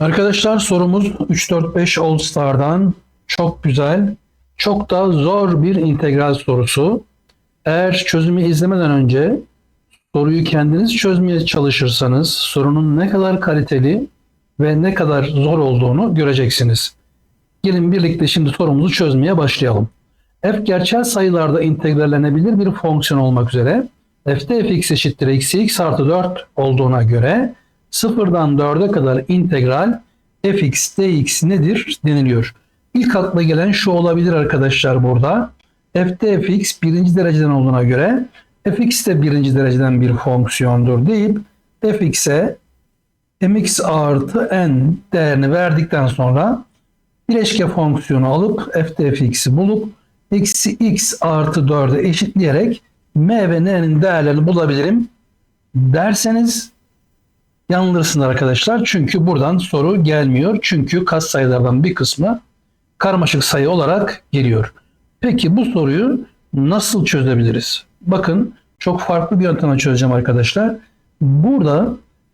Arkadaşlar sorumuz 3-4-5 All Star'dan çok güzel, çok da zor bir integral sorusu. Eğer çözümü izlemeden önce soruyu kendiniz çözmeye çalışırsanız sorunun ne kadar kaliteli ve ne kadar zor olduğunu göreceksiniz. Gelin birlikte şimdi sorumuzu çözmeye başlayalım. f gerçel sayılarda integrallenebilir bir fonksiyon olmak üzere f'te fx eşittir eksi x artı 4 olduğuna göre sıfırdan 4'e kadar integral fx dx nedir deniliyor. İlk akla gelen şu olabilir arkadaşlar burada. f'te fx birinci dereceden olduğuna göre fx de birinci dereceden bir fonksiyondur deyip fx'e mx artı n değerini verdikten sonra bileşke fonksiyonu alıp f'te fx'i bulup eksi x artı 4'e eşitleyerek m ve n'nin değerlerini bulabilirim derseniz yanılırsınız arkadaşlar. Çünkü buradan soru gelmiyor. Çünkü katsayılardan bir kısmı karmaşık sayı olarak geliyor. Peki bu soruyu nasıl çözebiliriz? Bakın çok farklı bir yöntemle çözeceğim arkadaşlar. Burada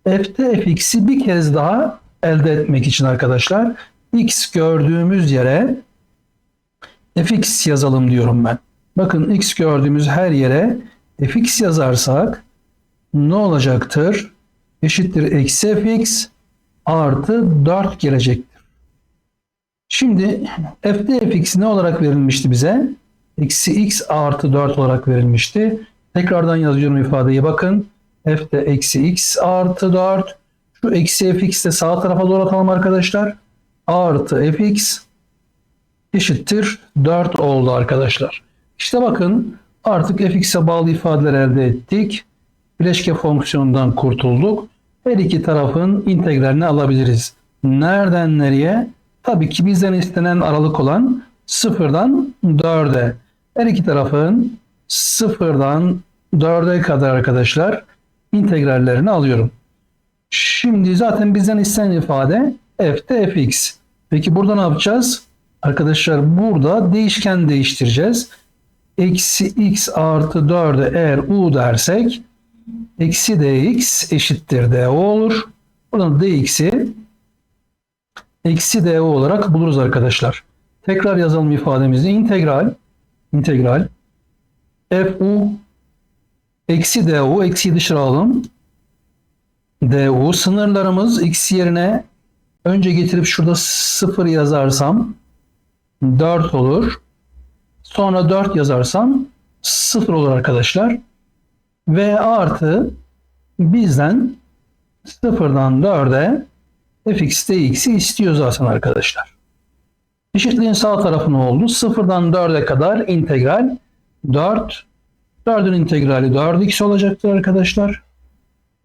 f'te fx'i bir kez daha elde etmek için arkadaşlar x gördüğümüz yere fx yazalım diyorum ben. Bakın x gördüğümüz her yere fx yazarsak ne olacaktır? Eşittir eksi fx artı 4 gelecektir. Şimdi f'de fx ne olarak verilmişti bize? Eksi x artı 4 olarak verilmişti. Tekrardan yazıyorum ifadeyi bakın. f'de eksi x artı 4. Şu eksi fx de sağ tarafa doğru atalım arkadaşlar. Artı fx eşittir 4 oldu arkadaşlar. İşte bakın artık fx'e bağlı ifadeler elde ettik. Bileşke fonksiyonundan kurtulduk. Her iki tarafın integralini alabiliriz. Nereden nereye? Tabii ki bizden istenen aralık olan sıfırdan 4'e. Her iki tarafın sıfırdan 4'e kadar arkadaşlar integrallerini alıyorum. Şimdi zaten bizden istenen ifade f'te fx. Peki burada ne yapacağız? Arkadaşlar burada değişken değiştireceğiz. Eksi x artı 4'e eğer u dersek eksi dx eşittir do olur. Buradan dx'i eksi do olarak buluruz arkadaşlar. Tekrar yazalım ifademizi. İntegral integral fu eksi du eksi dışarı alalım. du sınırlarımız x yerine önce getirip şurada 0 yazarsam 4 olur. Sonra 4 yazarsam 0 olur arkadaşlar. Ve artı bizden 0'dan 4'e fx dx'i istiyor zaten arkadaşlar. Eşitliğin sağ tarafı ne oldu? 0'dan 4'e kadar integral 4. 4'ün integrali 4x olacaktır arkadaşlar.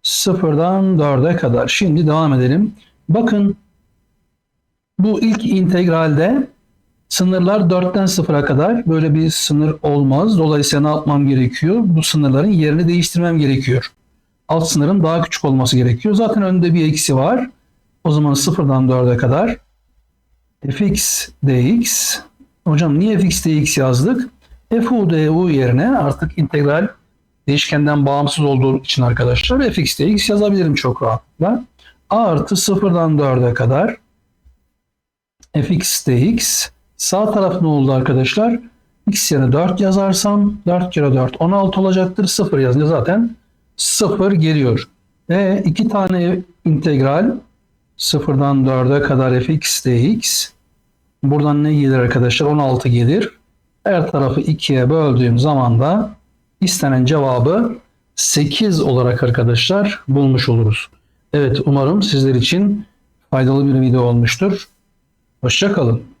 0'dan 4'e kadar. Şimdi devam edelim. Bakın bu ilk integralde Sınırlar 4'ten 0'a kadar böyle bir sınır olmaz. Dolayısıyla ne yapmam gerekiyor? Bu sınırların yerini değiştirmem gerekiyor. Alt sınırın daha küçük olması gerekiyor. Zaten önünde bir eksi var. O zaman 0'dan 4'e kadar fx dx. Hocam niye fx dx yazdık? fu du yerine artık integral değişkenden bağımsız olduğu için arkadaşlar fx dx yazabilirim çok rahatlıkla. A artı 0'dan 4'e kadar fx dx Sağ taraf ne oldu arkadaşlar? X yerine 4 yazarsam 4 kere 4 16 olacaktır. 0 yazınca zaten 0 geliyor. Ve iki tane integral 0'dan 4'e kadar fx dx. Buradan ne gelir arkadaşlar? 16 gelir. Her tarafı 2'ye böldüğüm zaman da istenen cevabı 8 olarak arkadaşlar bulmuş oluruz. Evet umarım sizler için faydalı bir video olmuştur. Hoşçakalın.